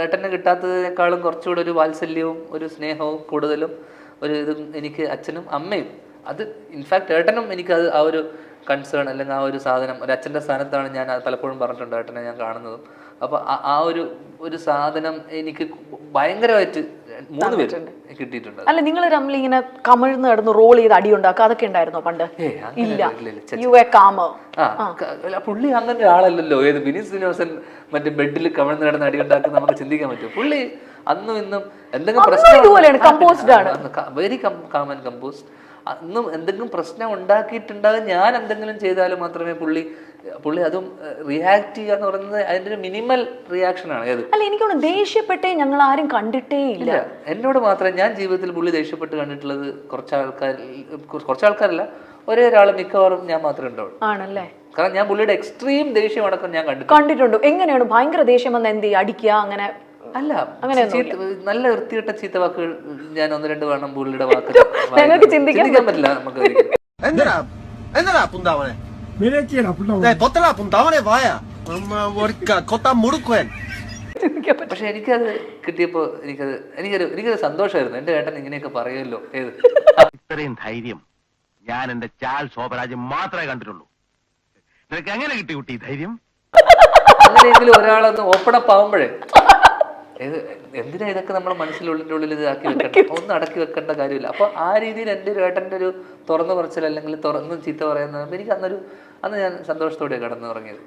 ഏട്ടന് കിട്ടാത്തതിനേക്കാളും കുറച്ചുകൂടെ ഒരു വാത്സല്യവും ഒരു സ്നേഹവും കൂടുതലും ഒരു ഇതും എനിക്ക് അച്ഛനും അമ്മയും. അത് ഇൻഫാക്ട് ഏട്ടനും എനിക്ക് അത് ആ ഒരു കൺസേൺ അല്ലെങ്കിൽ ആ ഒരു സാധനം ഒരു അച്ഛന്റെ സ്ഥാനത്താണ് ഞാൻ പലപ്പോഴും പറഞ്ഞിട്ടുണ്ട് ഏട്ടനെ ഞാൻ കാണുന്നതും. അപ്പോൾ ആ ഒരു ഒരു സാധനം എനിക്ക് ഭയങ്കരമായിട്ട് മൂന്ന് പേര് കിട്ടിയിട്ടുണ്ട്. അല്ല നിങ്ങൾ തമ്മിൽ ഇങ്ങനെ കമിഴ്ന്ന് കിടന്ന് റോൾ ചെയ്ത് അടി ഉണ്ടാക്കുക അതൊക്കെ ഉണ്ടായിരുന്നോ പണ്ട്? ഇല്ല. യു എ കാമ പുള്ളി അങ്ങനെ ഒരാളല്ലല്ലോ. ഏത് വിനീത് ശ്രീനിവാസൻ മറ്റേ ബെഡിൽ കമിഴ്ന്ന് കിടന്ന് അടി ഉണ്ടാക്കുന്ന നമുക്ക് ചിന്തിക്കാൻ പറ്റും പുള്ളി അന്നും ഇന്നും എന്തെങ്കിലും പ്രശ്നം. വെരി കാമൻ കമ്പോസ്ഡ് അന്നും എന്തെങ്കിലും പ്രശ്നം ഉണ്ടാക്കിയിട്ടുണ്ടാകും. ഞാൻ എന്തെങ്കിലും ചെയ്താലും മാത്രമേ പുള്ളി പുള്ളി അതും റിയാക്ട് ചെയ്യുക എന്ന് പറയുന്നത് അതിന്റെ ഒരു മിനിമൽ റിയാക്ഷൻ ആണ്. ഏത്? അല്ല എനിക്ക് തോന്നുന്നു ദേഷ്യപ്പെട്ടേ ഞങ്ങൾ ആരും കണ്ടിട്ടേ ഇല്ല. എന്നോട് മാത്രമേ ഞാൻ ജീവിതത്തിൽ പുള്ളി ദേഷ്യപ്പെട്ട് കണ്ടിട്ടുള്ളത് കുറച്ച് ആൾക്കാർ കുറച്ച് ആൾക്കാരല്ല ഒരേ ഒരാൾ മിക്കവാറും ഞാൻ മാത്രമേ ഉണ്ടാവുള്ളൂ ആണല്ലേ? കാരണം ഞാൻ പുള്ളിയുടെ എക്സ്ട്രീം ദേഷ്യം അടക്കം ഞാൻ കണ്ടിട്ടുണ്ട് കണ്ടിട്ടുണ്ടോ. എങ്ങനെയാണ്? ഭയങ്കര ദേഷ്യം വന്ന എന്ത് അടിക്കുക അങ്ങനെ? അല്ല അങ്ങനെ നല്ല വൃത്തികെട്ട ചീത്ത വാക്കുകൾ ഞാൻ ഒന്ന് രണ്ട് വേണം പുള്ളിയുടെ വാക്ക് ഞങ്ങൾക്ക് ചിന്തിക്കാൻ പറ്റില്ല. നമുക്ക് ഒരിക്കലും. എന്തിനാ എന്തിനാ പുന്താവനെ Merekiera pulau. ഏ പൊത്തലാ പുന്താവനെ വായ. കൊത്താൻ മുടുക്കുവൻ ചിന്തിക്കാൻ പറ്റും പക്ഷെ എനിക്കത് കിട്ടിയപ്പോ എനിക്കത് എനിക്കൊരു എനിക്കൊരു സന്തോഷമായിരുന്നു. എന്റെ ഏട്ടൻ ഇങ്ങനെയൊക്കെ പറയുമല്ലോ. ഏത്? ഇത്രയും ധൈര്യം ഞാൻ എന്റെ ചാൽ ശോഭരാജ് മാത്രമേ കണ്ടിട്ടുള്ളൂ. നിനക്ക് എങ്ങനെ കിട്ടി കുട്ടി ധൈര്യം? അങ്ങനെയെങ്കിലും ഒരാളൊന്ന് ഓപ്പൺ അപ്പ് ആവുമ്പോഴേ. എന്തിനാ ഇതൊക്കെ നമ്മൾ മനസ്സിലുള്ളിന്റെ ഉള്ളിൽ ഇതാക്കി വെക്കണ്ട വെക്കണം ഒന്നും അടക്കി വെക്കേണ്ട കാര്യമില്ല. അപ്പോൾ ആ രീതിയിൽ എന്റെ ഒരു ഏട്ടന്റെ ഒരു തുറന്നു പറച്ചിൽ അല്ലെങ്കിൽ തുറന്ന് ചീത്ത പറയുന്നത് എനിക്ക് അന്നൊരു അന്ന് ഞാൻ സന്തോഷത്തോടെ കടന്നു തുടങ്ങിയത്